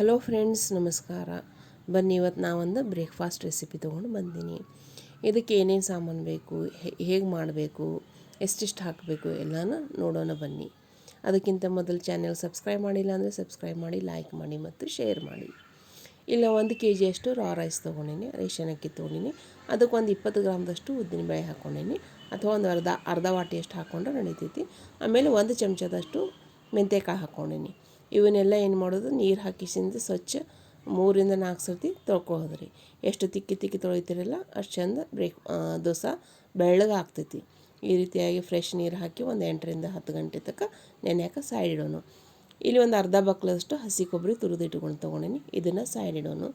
Hello friends, ನಮಸ್ಕಾರ. ಬನ್ನಿ, ಇವತ್ತು ನಾವೊಂದು ಬ್ರೇಕ್ಫಾಸ್ಟ್ ರೆಸಿಪಿ ತೊಗೊಂಡು ಬಂದೀನಿ. ಇದಕ್ಕೆ ಏನೇನು ಸಾಮಾನು ಬೇಕು ಹೇಗೆ ಮಾಡಬೇಕು, ಎಷ್ಟೆಷ್ಟು ಹಾಕಬೇಕು ಎಲ್ಲನೂ ನೋಡೋಣ ಬನ್ನಿ. ಅದಕ್ಕಿಂತ ಮೊದಲು ಚಾನೆಲ್ ಸಬ್ಸ್ಕ್ರೈಬ್ ಮಾಡಿಲ್ಲ ಅಂದರೆ ಸಬ್ಸ್ಕ್ರೈಬ್ ಮಾಡಿ, ಲೈಕ್ ಮಾಡಿ ಮತ್ತು ಶೇರ್ ಮಾಡಿ. ಇಲ್ಲ, ಒಂದು ಕೆ ಜಿಯಷ್ಟು ರಾ ರೈಸ್ ತೊಗೊಂಡಿನಿ ರೇಷನ್ ಅಕ್ಕಿ ತೊಗೊಂಡಿನಿ. ಅದಕ್ಕೆ ಒಂದು ಇಪ್ಪತ್ತು ಗ್ರಾಮ್ದಷ್ಟು ಉದ್ದಿನಬೇಳೆ ಹಾಕ್ಕೊಂಡಿನಿ ಅಥವಾ ಒಂದು ಅರ್ಧ ಅರ್ಧ ವಾಟಿಯಷ್ಟು ಹಾಕ್ಕೊಂಡ್ರೆ ನಡೀತೈತಿ. ಆಮೇಲೆ ಒಂದು ಚಮಚದಷ್ಟು ಮೆಂತ್ಯಕಾಯಿ ಹಾಕ್ಕೊಂಡೀನಿ ಇವನ್ನೆಲ್ಲ ಏನು ಮಾಡೋದು? ನೀರು ಹಾಕಿಸಿಂದ ಸ್ವಚ್ಛ ಮೂರಿಂದ ನಾಲ್ಕು ಸರ್ತಿ ತೊಳ್ಕೊಳೋದು ರೀ ಎಷ್ಟು ತಿಕ್ಕಿ ತಿಕ್ಕಿ ತೊಳಿತೀರಲ್ಲ ಅಷ್ಟು ಚಂದ ಬ್ರೇಕ್ ದೋಸೆ ಬೆಳ್ಳಗೆ ಆಗ್ತೈತಿ. ಈ ರೀತಿಯಾಗಿ ಫ್ರೆಶ್ ನೀರು ಹಾಕಿ ಒಂದು ಎಂಟರಿಂದ ಹತ್ತು ಗಂಟೆ ತನಕ ನೆನೆಯಾಕ ಸೈಡ್ ಇಡೋಣ ಇಲ್ಲಿ ಒಂದು ಅರ್ಧ ಬಕ್ಲದಷ್ಟು ಹಸಿ ಕೊಬ್ಬರಿ ತುರಿದು ಇಟ್ಕೊಂಡು ತೊಗೊಂಡೀನಿ. ಇದನ್ನು ಸೈಡ್ ಇಡೋನು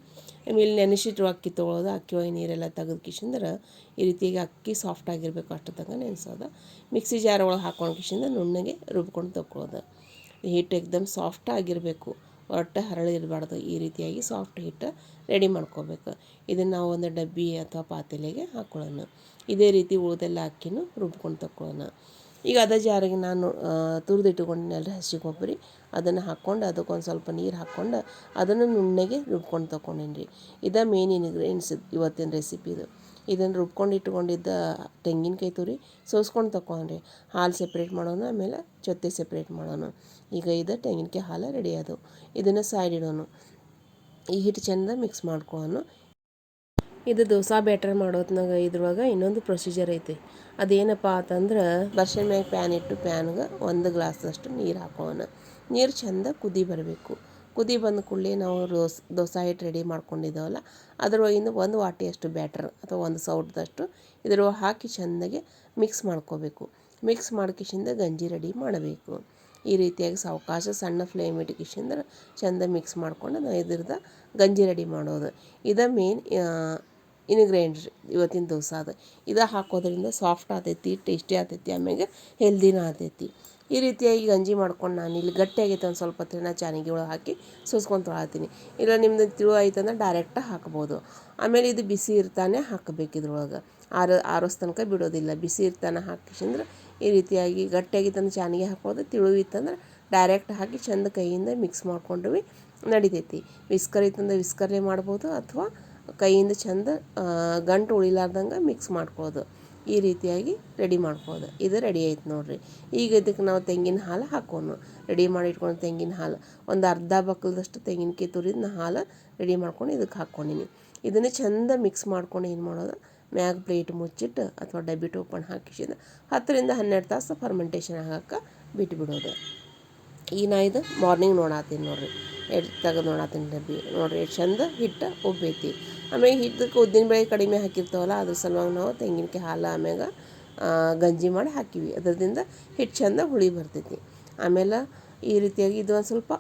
ಇಲ್ಲಿ ನೆನೆಸಿಟ್ಟು ಅಕ್ಕಿ ತೊಗೊಳೋದು ಅಕ್ಕಿ ಒಯ್ ನೀರೆಲ್ಲ ತೆಗೆದು ಕಿಶಿಂದ್ರೆ ಈ ರೀತಿಯಾಗಿ ಅಕ್ಕಿ ಸಾಫ್ಟ್ ಆಗಿರಬೇಕು ಅಷ್ಟು ತನಕ ನೆನೆಸೋದು. ಮಿಕ್ಸಿ ಜಾರ್ ಒಳಗೆ ಹಾಕೊಂಡು ಕಿಶಿಂದ ನುಣ್ಣಗೆ ರುಬ್ಕೊಂಡು ತೊಗೊಳೋದು ಹಿಟ್ಟು ಎಕ್ದಮ್ ಸಾಫ್ಟ್ ಆಗಿರಬೇಕು. ಒಟ್ಟು ಹರಳಿರಬಾರ್ದು ಈ ರೀತಿಯಾಗಿ ಸಾಫ್ಟ್ ಹಿಟ್ಟು ರೆಡಿ ಮಾಡ್ಕೋಬೇಕು. ಇದನ್ನು ನಾವು ಒಂದು ಡಬ್ಬಿ ಅಥವಾ ಪಾತ್ರೆಗೆ ಹಾಕ್ಕೊಳ್ಳೋಣ ಇದೇ ರೀತಿ ಉಳಿದೆಲ್ಲ ಅಕ್ಕಿನೂ ರುಬ್ಕೊಂಡು ತಕ್ಕೊಳ್ಳೋಣ. ಈಗ ಅದ ಜಾರಿಗೆ ನಾನು ತುರಿದಿಟ್ಟುಕೊಂಡಿನಲ್ಲ ಹಸಿ ಕೊಬ್ಬರಿ ಅದನ್ನು ಹಾಕ್ಕೊಂಡು ಅದಕ್ಕೊಂದು ಸ್ವಲ್ಪ ನೀರು ಹಾಕ್ಕೊಂಡು ಅದನ್ನು ನುಣ್ಣಗೆ ರುಬ್ಕೊಂಡು ತೊಗೊಂಡೇನಿ ರೀ ಇದೇ ಮೇನ್ ಇನ್ಗ್ರೀಡಿಯೆಂಟ್ಸ್ ಇವತ್ತಿನ ರೆಸಿಪಿದು ಇದನ್ನು ರುಬ್ಕೊಂಡು ಇಟ್ಕೊಂಡಿದ್ದ ತೆಂಗಿನಕಾಯಿ ತುರಿ ಸೋಸ್ಕೊಂಡು ತಗೊಂಡ್ರಿ ಹಾಲು ಸೆಪ್ರೇಟ್ ಮಾಡೋಣ, ಆಮೇಲೆ ಜೊತೆ ಸೆಪ್ರೇಟ್ ಮಾಡೋಣ. ಈಗ ಇದು ತೆಂಗಿನಕಾಯಿ ಹಾಲು ರೆಡಿ ಆದವು ಇದನ್ನು ಸೈಡ್ ಇಡೋಣ. ಈ ಹಿಟ್ಟು ಚೆಂದ ಮಿಕ್ಸ್ ಮಾಡ್ಕೊಳ್ಳೋಣ ಇದು ದೋಸೆ ಬ್ಯಾಟರ್ ಮಾಡೋತ್ನಾಗ ಇದ್ರೊಳಗೆ ಇನ್ನೊಂದು ಪ್ರೊಸೀಜರ್ ಐತಿ. ಅದೇನಪ್ಪ ಅಂತಂದ್ರೆ ಬರ್ಷನ್ ಮ್ಯಾಗ ಪ್ಯಾನ್ ಇಟ್ಟು ಪ್ಯಾನ್ಗೆ ಒಂದು ಗ್ಲಾಸಷ್ಟು ನೀರು ಹಾಕೋಣ. ನೀರು ಚೆಂದ ಕುದಿ ಬರಬೇಕು. ಕುದಿ ಬಂದ ಕೂಡಲೇ ನಾವು ರೋಸ್ ದೋಸೆ ಹಿಟ್ಟು ರೆಡಿ ಮಾಡ್ಕೊಂಡಿದ್ದೇವಲ್ಲ? ಅದರೊಳಗಿಂದ ಒಂದು ವಾಟಿಯಷ್ಟು ಬ್ಯಾಟರ್ ಅಥವಾ ಒಂದು ಸೌಟ್ದಷ್ಟು ಇದ್ರೊಳಗೆ ಹಾಕಿ ಚೆಂದಾಗಿ ಮಿಕ್ಸ್ ಮಾಡ್ಕೋಬೇಕು. ಮಿಕ್ಸ್ ಮಾಡ್ಕಿಶಿಂದ ಗಂಜಿ ರೆಡಿ ಮಾಡಬೇಕು. ಈ ರೀತಿಯಾಗಿ ಸಾವಕಾಶ ಸಣ್ಣ ಫ್ಲೇಮ್ ಇಟ್ಕಿಶಿಂದ್ರೆ ಚೆಂದ ಮಿಕ್ಸ್ ಮಾಡ್ಕೊಂಡು ನಾವು ಇದ್ರದ್ದು ಗಂಜಿ ರೆಡಿ ಮಾಡೋದು. ಇದು ಮೇನ್ ಇನ್ಗ್ರೀಡಿಯೆಂಟ್ಸ್ ಇವತ್ತಿನ ದೋಸೆ ಅದು. ಇದು ಹಾಕೋದ್ರಿಂದ ಸಾಫ್ಟ್ ಆತೈತಿ, ಟೇಸ್ಟಿ ಆತೈತಿ, ಆಮ್ಯಾಗೆ ಹೆಲ್ದಿನೂ ಆತೈತಿ. ಈ ರೀತಿಯಾಗಿ ಗಂಜಿ ಮಾಡ್ಕೊಂಡು ನಾನು ಇಲ್ಲಿ ಗಟ್ಟಿಯಾಗೈತೆ ಒಂದು ಸ್ವಲ್ಪ ಹೊತ್ತಿನ ಚಾನಿಗೆ ಒಳಗೆ ಹಾಕಿ ಸೂಸ್ಕೊಂಡು ತೊಳಾತೀನಿ. ಇಲ್ಲ, ನಿಮ್ದು ತಿಳು ಆಯ್ತಂದ್ರೆ ಡೈರೆಕ್ಟ್ ಹಾಕ್ಬೋದು. ಆಮೇಲೆ ಇದು ಬಿಸಿ ಇರ್ತಾನೆ ಹಾಕಬೇಕು ಇದ್ರೊಳಗೆ. ಆರು ಆರೋಸ್ ತನಕ ಬಿಡೋದಿಲ್ಲ. ಬಿಸಿ ಇರ್ತಾನೆ ಹಾಕಿಸಿಂದ್ರೆ ಈ ರೀತಿಯಾಗಿ ಗಟ್ಟಿಯಾಗಿತ್ತಂದ್ರೆ ಚಾನಿಗೆ ಹಾಕ್ಬೋದು ತಿಳು ಇತ್ತಂದ್ರೆ ಡೈರೆಕ್ಟ್ ಹಾಕಿ ಚೆಂದ ಕೈಯಿಂದ ಮಿಕ್ಸ್ ಮಾಡ್ಕೊಂಡ್ವಿ ನಡಿತೈತಿ. ವಿಸ್ಕರ್ ಇತ್ತಂದ್ರೆ ವಿಸ್ಕರೇ ಮಾಡ್ಬೋದು ಅಥವಾ ಕೈಯಿಂದ ಚಂದ ಗಂಟು ಉಳಿಲಾರ್ದಂಗೆ ಮಿಕ್ಸ್ ಮಾಡ್ಕೊಳ್ಳೋದು ಈ ರೀತಿಯಾಗಿ ರೆಡಿ ಮಾಡ್ಕೊಳ್ಳೋದು ಇದು ರೆಡಿ ಆಯ್ತು ನೋಡಿರಿ. ಈಗ ಇದಕ್ಕೆ ನಾವು ತೆಂಗಿನ ಹಾಲು ಹಾಕೋಣ ರೆಡಿ ಮಾಡಿ ಇಟ್ಕೊಂಡು ತೆಂಗಿನ ಹಾಲು. ಒಂದು ಅರ್ಧ ಬಕ್ಕಲದಷ್ಟು ತೆಂಗಿನಕಾಯಿ ತುರಿದ ಹಾಲು ರೆಡಿ ಮಾಡ್ಕೊಂಡು ಇದಕ್ಕೆ ಹಾಕ್ಕೊಂಡಿನಿ ಇದನ್ನು ಚಂದ ಮಿಕ್ಸ್ ಮಾಡ್ಕೊಂಡು ಏನು ಮಾಡೋದು? ಮ್ಯಾಗ ಪ್ಲೇಟ್ ಮುಚ್ಚಿಟ್ಟು ಅಥವಾ ಡಬ್ಬಿ ಟೋಪನ್ ಹಾಕಿಸಿದ ಹತ್ತರಿಂದ ಹನ್ನೆರಡು ತಾಸು ಫರ್ಮೆಂಟೇಷನ್ ಆಗಕ್ಕೆ ಬಿಟ್ಬಿಡೋದು. ಈ ನಾ ಇದು ಮಾರ್ನಿಂಗ್ ನೋಡಾತೀನಿ ನೋಡಿರಿ. ಎಡ್ ತೆಗೆದು ನೋಡತ್ತೀನಿ ಡಬ್ಬಿ. ನೋಡಿರಿ ಎಷ್ಟು ಚಂದ ಹಿಟ್ಟು ಉಬ್ಬೈತಿ. ಆಮೇಲೆ ಹಿಟ್ಟಕ್ಕೆ ಉದ್ದಿನ ಬೇಳೆ ಕಡಿಮೆ ಹಾಕಿರ್ತಾವಲ್ಲ, ಅದ್ರ ಸಲುವಾಗಿ ನಾವು ತೆಂಗಿನಕಾಯಿ ಹಾಲು ಆಮ್ಯಾಗ ಗಂಜಿ ಮಾಡಿ ಹಾಕಿವಿ. ಅದರಿಂದ ಹಿಟ್ಟು ಚಂದ ಹುಳಿ ಬರ್ತೈತಿ. ಆಮೇಲೆ ಈ ರೀತಿಯಾಗಿ ಇದು ಒಂದು ಸ್ವಲ್ಪ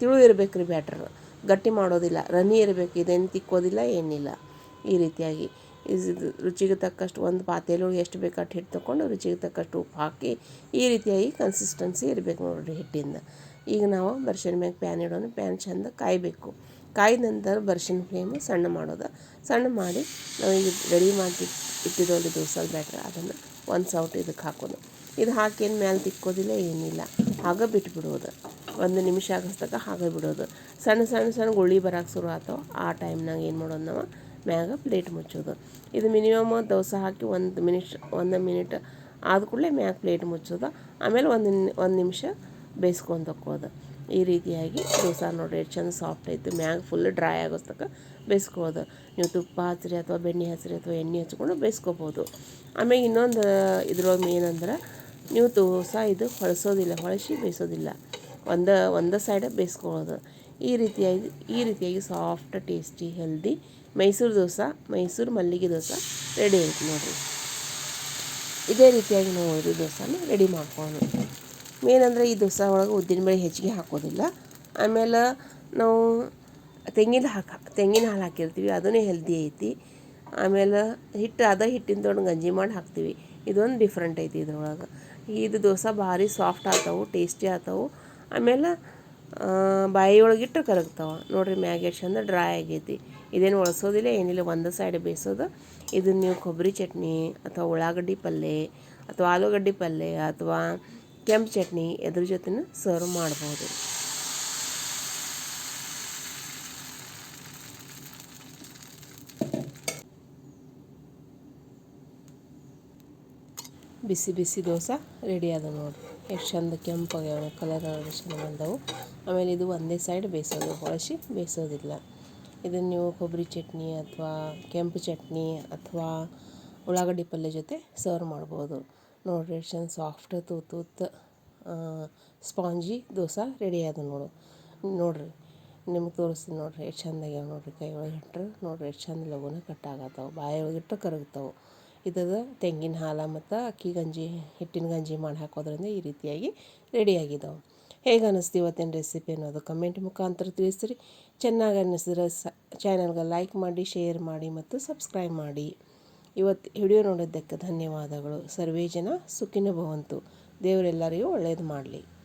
ತಿಳು ಇರಬೇಕು ರೀ ಬ್ಯಾಟ್ರ್. ಗಟ್ಟಿ ಮಾಡೋದಿಲ್ಲ, ರನಿ ಇರಬೇಕು, ಇದೇನು ತಿಕ್ಕೋದಿಲ್ಲ, ಏನಿಲ್ಲ. ಈ ರೀತಿಯಾಗಿ ಇದು ರುಚಿಗೆ ತಕ್ಕಷ್ಟು ಒಂದು ಪಾತ್ರೆಯೊಳಗೆ ಎಷ್ಟು ಬೇಕು ಅಷ್ಟು ಹಿಟ್ಟು ತೊಗೊಂಡು ರುಚಿಗೆ ತಕ್ಕಷ್ಟು ಉಪ್ಪು ಹಾಕಿ ಈ ರೀತಿಯಾಗಿ ಕನ್ಸಿಸ್ಟೆನ್ಸಿ ಇರಬೇಕು ನೋಡಿರಿ ಹಿಟ್ಟಿಂದ. ಈಗ ನಾವು ಬರ್ಷಿನ ಮ್ಯಾಗ ಪ್ಯಾನ್ ಇಡೋಣ ಪ್ಯಾನ್ ಚೆಂದ ಕಾಯಬೇಕು. ಕಾಯ್ದ ನಂತರ ಬರ್ಷಿನ ಫ್ಲೇಮ್ ಸಣ್ಣ ಮಾಡೋದು. ಸಣ್ಣ ಮಾಡಿ ನಾವು ಈಗ ರೆಡಿ ಮಾಡಿ ಇಟ್ಟಿರೋದು ದೋಸಲ್ ಬ್ಯಾಟ್ರ್ ಅದನ್ನು ಒಂದು ಸೌಟ್ ಇದಕ್ಕೆ ಹಾಕೋದು. ಇದು ಹಾಕಿ ಏನು ಮ್ಯಾಲೆ ತಿಕ್ಕೋದಿಲ್ಲ, ಏನಿಲ್ಲ. ಹಾಗೆ ಬಿಟ್ಬಿಡೋದು. ಒಂದು ನಿಮಿಷ ಆಗಸ್ತಕ ಹಾಗೆ ಬಿಡೋದು. ಸಣ್ಣ ಸಣ್ಣ ಸಣ್ಣ ಗುಳ್ಳಿ ಬರೋಕೆ ಶುರು ಆತವ. ಆ ಟೈಮ್ನಾಗ ಏನು ಮಾಡೋದು ನಾವು ಮ್ಯಾಗ ಪ್ಲೇಟ್ ಮುಚ್ಚೋದು. ಇದು ಮಿನಿಮಮ್ ದೋಸೆ ಹಾಕಿ ಒಂದು ಮಿನಿಟ್ ಒಂದು ಮಿನಿಟ್ ಆದ ಕೂಡಲೇ ಮ್ಯಾಗ ಪ್ಲೇಟ್ ಮುಚ್ಚೋದು. ಆಮೇಲೆ ಒಂದು ಒಂದು ನಿಮಿಷ ಬೇಯಿಸ್ಕೊಂಡು ತಕ್ಕೋದು ಈ ರೀತಿಯಾಗಿ ದೋಸೆ ನೋಡಿರಿ ಎಷ್ಟು ಚಂದ ಸಾಫ್ಟ್ ಐತೆ. ಮ್ಯಾಗ ಫುಲ್ ಡ್ರೈ ಆಗೋಸ್ತಕ ಬೇಯಿಸ್ಕೋದು. ನೀವು ತುಪ್ಪ ಹಚ್ಚಿರಿ ಅಥವಾ ಬೆಣ್ಣೆ ಹಚ್ಚಿರಿ ಅಥವಾ ಎಣ್ಣೆ ಹಚ್ಕೊಂಡು ಬೇಯಿಸ್ಕೋಬೋದು. ಆಮೇಲೆ ಇನ್ನೊಂದು, ಇದ್ರೊಳಗೆ ಏನಂದ್ರೆ ನೀವು ದೋಸೆ ಇದು ಹೊಳಸೋದಿಲ್ಲ, ಹೊಳಸಿ ಬೇಯಿಸೋದಿಲ್ಲ. ಒಂದು ಒಂದು ಸೈಡ ಬೇಯಿಸ್ಕೊಳ್ಳೋದು. ಈ ರೀತಿಯಾಗಿ ಈ ರೀತಿಯಾಗಿ soft tasty healthy Mysore dosa, Mysore ಮಲ್ಲಿಗೆ ದೋಸೆ ರೆಡಿ ಆಯ್ತು ನೋಡಿರಿ. ಇದೇ ರೀತಿಯಾಗಿ ನಾವು ಇದು ದೋಸೆನ ರೆಡಿ ಮಾಡ್ಕೊಳ್ಳೋಣ. ಮೇನ್ ಅಂದರೆ ಈ ದೋಸೆ ಒಳಗೆ ಉದ್ದಿನ ಬೇಳೆ ಹೆಚ್ಚಿಗೆ ಹಾಕೋದಿಲ್ಲ. ಆಮೇಲೆ ನಾವು ತೆಂಗಿನ ಹಾಕಿ, ತೆಂಗಿನ ಹಾಲು ಹಾಕಿರ್ತೀವಿ ಅದೂ ಹೆಲ್ದಿ ಐತಿ. ಆಮೇಲೆ ಹಿಟ್ಟು, ಅದೇ ಹಿಟ್ಟಿನ ತೊಗೊಂಡು ಗಂಜಿ ಮಾಡಿ ಹಾಕ್ತೀವಿ. ಇದೊಂದು ಡಿಫ್ರೆಂಟ್ ಐತಿ ಇದ್ರೊಳಗೆ. ಇದು ದೋಸೆ ಭಾರಿ ಸಾಫ್ಟ್ ಆಗ್ತಾವೆ ಟೇಸ್ಟಿ ಆಗ್ತಾವೆ. ಆಮೇಲೆ ಬಾಯಿ ಒಳಗಿಟ್ಟು ಕರಗ್ತಾವೆ. ನೋಡಿರಿ ಮ್ಯಾಗ ಎಷ್ಟು ಅಂದ್ರೆ ಡ್ರೈ ಆಗೈತಿ. ಇದೇನು ಒಳಸೋದಿಲ್ಲ, ಏನಿಲ್ಲ, ಒಂದು ಸೈಡ್ ಬೇಯಿಸೋದು. ಇದನ್ನು ನೀವು ಕೊಬ್ಬರಿ ಚಟ್ನಿ ಅಥವಾ ಉಳ್ಳಾಗಡ್ಡಿ ಪಲ್ಯ ಅಥವಾ ಆಲೂಗಡ್ಡೆ ಪಲ್ಯ ಅಥವಾ ಕೆಂಪು ಚಟ್ನಿ ಎದ್ರ ಜೊತೆನೂ ಸರ್ವ್ ಮಾಡ್ಬೋದು. ಬಿಸಿ ಬಿಸಿ ದೋಸೆ ರೆಡಿ ಅದ ನೋಡಿ ಎಷ್ಟು ಚಂದ ಕೆಂಪಾಗ್ಯಾವ ಕಲರ್ ಚೆನ್ನಾಗಿ ಬಂದವು. ಆಮೇಲೆ ಇದು ಒಂದೇ ಸೈಡ್ ಬೇಯಿಸೋದು, ಹೊಳಸಿ ಬೇಯಿಸೋದಿಲ್ಲ. ಇದನ್ನು ನೀವು ಕೊಬ್ಬರಿ ಚಟ್ನಿ ಅಥವಾ ಕೆಂಪು ಚಟ್ನಿ ಅಥವಾ ಉಳ್ಳಾಗಡ್ಡಿ ಪಲ್ಯ ಜೊತೆ ಸರ್ವ್ ಮಾಡ್ಬೋದು. ನೋಡಿರಿ ಎಷ್ಟು ಚಂದ ಸಾಫ್ಟ್ ತೂತ್ ಸ್ಪಾಂಜಿ, ದೋಸೆ ರೆಡಿ ಆದ ನೋಡು. ನೋಡಿರಿ, ನಿಮ್ಗೆ ತೋರಿಸ್ತೀನಿ ನೋಡಿರಿ, ಎಷ್ಟು ಚಂದ ಆಗ್ಯಾವ ನೋಡಿರಿ ಕೈ ಒಳಗೆ ಇಟ್ರೆ ನೋಡಿರಿ ಎಷ್ಟು ಚಂದ ಲಘುನ ಕಟ್ ಆಗತ್ತವು. ಬಾಯಿ ಒಳಗೆ ಇಟ್ಟರೆ ಕರಗ್ತಾವೆ. ಇದದ ತೆಂಗಿನ ಹಾಲು ಮತ್ತು ಅಕ್ಕಿ ಗಂಜಿ, ಹಿಟ್ಟಿನ ಗಂಜಿ ಮಾಡಿ ಹಾಕೋದ್ರಿಂದ ಈ ರೀತಿಯಾಗಿ ರೆಡಿ ಆಗಿದಾವೆ. ಹೇಗೆ ಅನ್ನಿಸ್ತು ಇವತ್ತಿನ ರೆಸಿಪಿ ಅನ್ನೋದು ಕಮೆಂಟ್ ಮುಖಾಂತರ ತಿಳಿಸ್ರಿ. ಚೆನ್ನಾಗಿ ಅನ್ನಿಸಿದ್ರೆ ಸ ಚಾನಲ್ಗೆ ಲೈಕ್ ಮಾಡಿ ಶೇರ್ ಮಾಡಿ ಮತ್ತು ಸಬ್ಸ್ಕ್ರೈಬ್ ಮಾಡಿ. ಇವತ್ತು ವಿಡಿಯೋ ನೋಡಿದ್ದಕ್ಕೆ ಧನ್ಯವಾದಗಳು. ಸರ್ವೇ ಜನ ಸುಖಿನ ಭವಂತು. ದೇವರೆಲ್ಲರಿಗೂ ಒಳ್ಳೆಯದು ಮಾಡಲಿ.